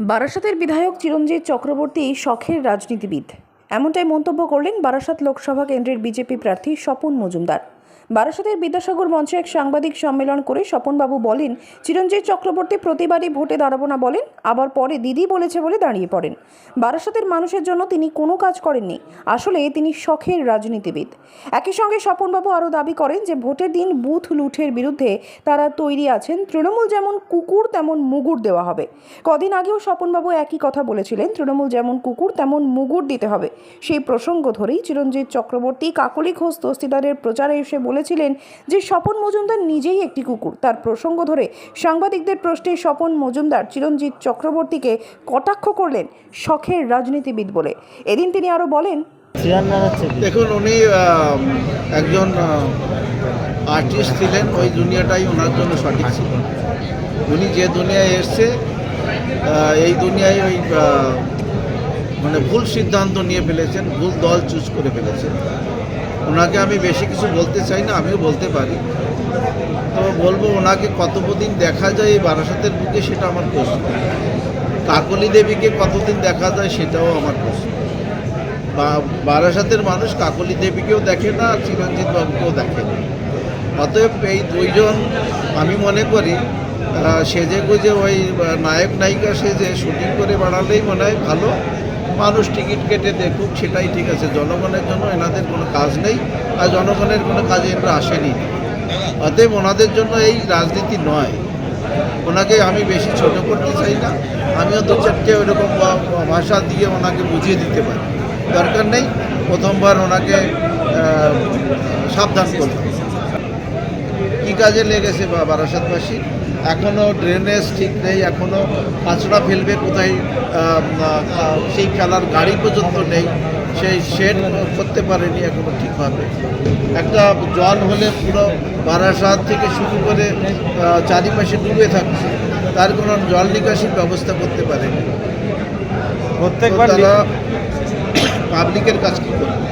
বারাসাতের বিধায়ক চিরঞ্জিত চক্রবর্তী শখের রাজনীতিবিদ। এমনটাই মন্তব্য করলেন বারাসাত লোকসভা কেন্দ্রের বিজেপি প্রার্থী স্বপন মজুমদার। বারাসাতের বিদ্যাসাগর মঞ্চে এক সাংবাদিক সম্মেলন করে স্বপনবাবু বলেন চিরঞ্জিত চক্রবর্তী প্রতিবারই ভোটে দাঁড়াবো না বলেন। আবার পরে দিদি বলেছে বলে দাঁড়িয়ে পড়েন। বারাসাতের মানুষের জন্য তিনি কোনো কাজ করেননি। আসলে তিনি শখের রাজনীতিবিদ। একই সঙ্গে স্বপনবাবু আরও দাবি করেন যে, ভোটের দিন বুথ লুঠের বিরুদ্ধে তারা তৈরি আছেন। তৃণমূল যেমন কুকুর, তেমন মুগুর দেওয়া হবে। কদিন আগেও স্বপনবাবু একই কথা বলেছিলেন, তৃণমূল যেমন কুকুর, তেমন মুগুর দিতে হবে। সেই প্রসঙ্গ ধরেই চিরঞ্জিত চক্রবর্তী কাকলি ঘোষ দস্তিদারের প্রচারে এসে বলেছিলেন যে স্বপন মজুমদার নিজেই একটি কুকুর। তার প্রসঙ্গ ধরে সাংবাদিকদের প্রশ্নে স্বপন মজুমদার চিরঞ্জিত চক্রবর্তীকে কটাক্ষ করলেন শখের রাজনীতিবিদ বলে। এদিন তিনি আরও বলেন দেখুন উনি একজন আর্টিস্ট ছিলেন ওই দুনিয়াটাই ওনার জন্য সঠিক ছিল। উনি যে দুনিয়ায় এসছে এই দুনিয়ায় ওই মানে ভুল সিদ্ধান্ত নিয়ে ফেলেছেন ভুল দল চুজ করে ফেলেছেন। ওনাকে আমি বেশি কিছু বলতে চাই না, আমিও বলতে পারি। তো বলব ওনাকে কতদিন দেখা যায় এই বারাসাতের বুকে সেটা আমার প্রশ্ন। কাকলি দেবীকে কতদিন দেখা যায় সেটাও আমার প্রশ্ন। বা বারাসাতের মানুষ কাকলি দেবীকেও দেখে না, আর চিরঞ্জিত বাবুকেও দেখে না। অতএব এই দুইজন আমি মনে করি সেজে গুজে ওই নায়ক নায়িকা সেজে শুটিং করে বাড়ালেই মনে হয় ভালো। মানুষ টিকিট কেটে দেখুক, সেটাই ঠিক আছে। জনগণের জন্য এনাদের কোনো কাজ নেই আর জনগণের কোনো কাজে এনারা আসেনি। অতএব ওনাদের জন্য এই রাজনীতি নয়। ওনাকে আমি বেশি ছোট করতে চাই না। আমিও দু চারটে ওইরকম ভাষা দিয়ে ওনাকে বুঝিয়ে দিতে পারি। দরকার নেই, প্রথমবার ওনাকে সাবধান করতে কী কাজে লেগেছে বা বারাসাতবাসী? এখনও ড্রেনেজ ঠিক নেই এখনও কাঁচড়া ফেলবে কোথায় সেই খেলার গাড়ি পর্যন্ত নেই সেই শেড করতে পারেনি এখনও ঠিকভাবে একটা জল হলে পুরো বারাসাত থেকে শুরু করে চারিপাশে ডুবে থাকছে তার কোনো জল নিকাশির ব্যবস্থা করতে পারেনি। প্রত্যেকবার তারা পাবলিকের কাজ কী করবে?